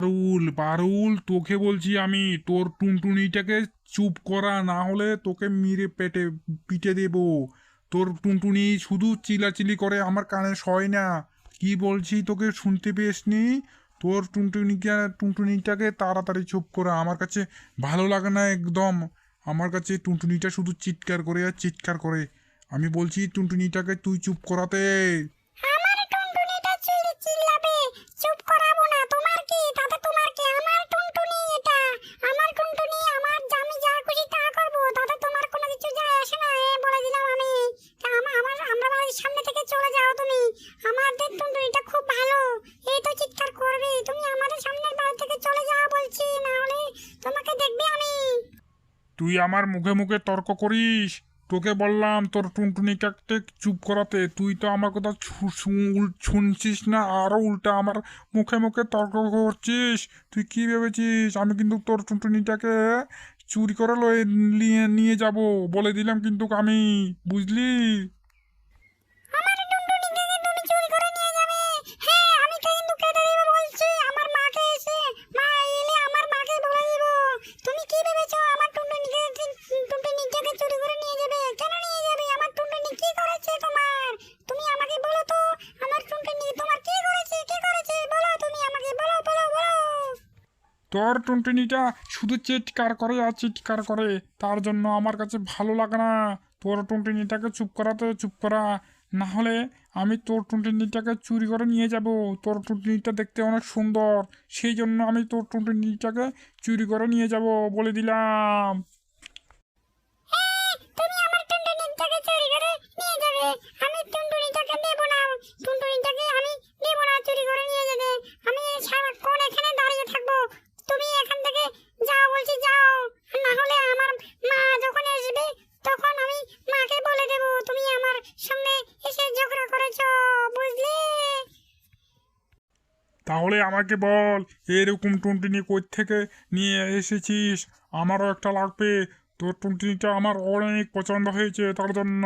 পারুল পারুল, তোকে বলছি আমি, তোর টুনটুনিটাকে চুপ করা, না হলে তোকে মেরে পেটে পিটে দেব। তোর টুনটুনি শুধু চিলাচিলি করে আমার কানে সয় না। কি বলছি তোকে শুনতে পেয়েসনি? তোর টুনটুনিকে, টুনটুনিটাকে তাড়াতাড়ি চুপ করা, আমার কাছে ভালো লাগে না একদম। আমার কাছে টুনটুনিটা শুধু চিৎকার করে আর চিৎকার করে। আমি বলছি, টুনটুনিটাকে তুই চুপ করাতে আমার টুনটুনিটা চিল্লি চিল্লাবে চুপ করাবো না তোমার কি তাতে তোমার কি আমার টুনটুনি এটা আমার টুনটুনি আমার আমি যা খুশি তা করব তাতে তোমার কোনো কিছু যায় আসে না এ বলে দিলাম আমি তা আমা- আমার আমরা বাড়ির সামনে থেকে চলে যাও তুমি আমাদের টুনটুনিটা খুব ভালো এই তো চিৎকার করবে তুমি আমাদের সামনের বাড়ি থেকে চলে যাও বলছি না হলে তোমাকে দেখবে আমি তুই আমার মুখে মুখে তর্ক করিস। তোকে বললাম তোর টুনটুনি টুনটুনিটাকে চুপ করাতে। তুই তো আমার কথা শুনছিস না আরও উল্টা আমার মুখে মুখে তর্ক করছিস। তুই কি ভেবেছিস? আমি কিন্তু তোর টুনটুনিটাকে চুরি করে নিয়ে যাব। বলে দিলাম কিন্তু আমি, বুঝলি আমার টুনটুনিকে তুমি চুরি করে নিয়ে যাবে হ্যাঁ আমি তো কিন্তু কেটে দেবো বলছি আমার মাকে এসে মা এলে আমার মাকে বলে দেব তুমি কি ভেবেছো আমার টুনটুনিকে টুনটুনিটাকে চুরি করে নিয়ে যাবে কেন নিয়ে যাবে আমার টুনটুনি কি করেছে তোমার তুমি আমাকে বলো তো আমার টুনটুনি তোমার কি করেছে কি করেছে বলো তুমি আমাকে বলো বলো বলো তোর টুনটুনিটা শুধু চিৎকার করে আর চিৎকার করে। তার জন্য আমার কাছে ভালো লাগে না। তোর টুনটুনিটাকে চুপ করাতে চুপ করা। না হলে আমি তোর টুনটুনিটাকে চুরি করে নিয়ে যাব। তোর টুনটুনিটা দেখতে অনেক সুন্দর। সেই জন্য আমি তোর টুনটুনিটাকে চুরি করে নিয়ে যাব বলে দিলাম হ্যাঁ, তুমি আমার টুনটুনিটাকে চুরি করে নিয়ে যাবে আমি টুনটুনিটাকে নেব না টুনটুনিটাকে আমি নেব না চুরি করে নিয়ে যেতে আমি সারাক্ষণ এখানে দাঁড়িয়ে থাকব তুমি এখান থেকে যাও বলছি যাও না হলে আমার মা যখন আসবে তখন আমি মাকে বলে দেব তুমি আমার সঙ্গে এসে ঝগড়া করেছ বুঝলে তাহলে আমাকে বল, এরকম টুনটুনি কই থেকে নিয়ে এসেছিস? আমারও একটা লাগবে। তোর টুনটুনিটা আমার অনেক পছন্দ হয়েছে, তার জন্য।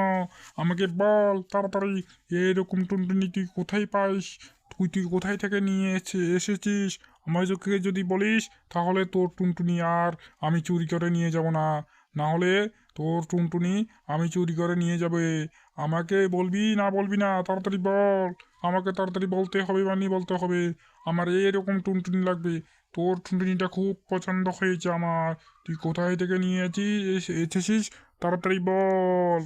আমাকে বল তাড়াতাড়ি, এরকম টুনটুনি তুই কোথায় পাইস? তুই তুই কোথায় থেকে নিয়ে এসে, এসেছিস? আমায় চোখে যদি বলিস, তাহলে তোর টুনটুনি আর আমি চুরি করে নিয়ে যাব না। না হলে তোর টুনটুনি আমি চুরি করে নিয়ে যাবে। আমাকে বলবি না বলবি না, তাড়াতাড়ি বল। আমাকে তাড়াতাড়ি বলতে হবে মানে বলতে হবে। আমার এরকম টুনটুনি লাগবে। তোর টুনটুনিটা খুব পছন্দ হয়েছে আমার। তুই কোথায় থেকে নিয়ে এসেছিস? তাড়াতাড়ি বল।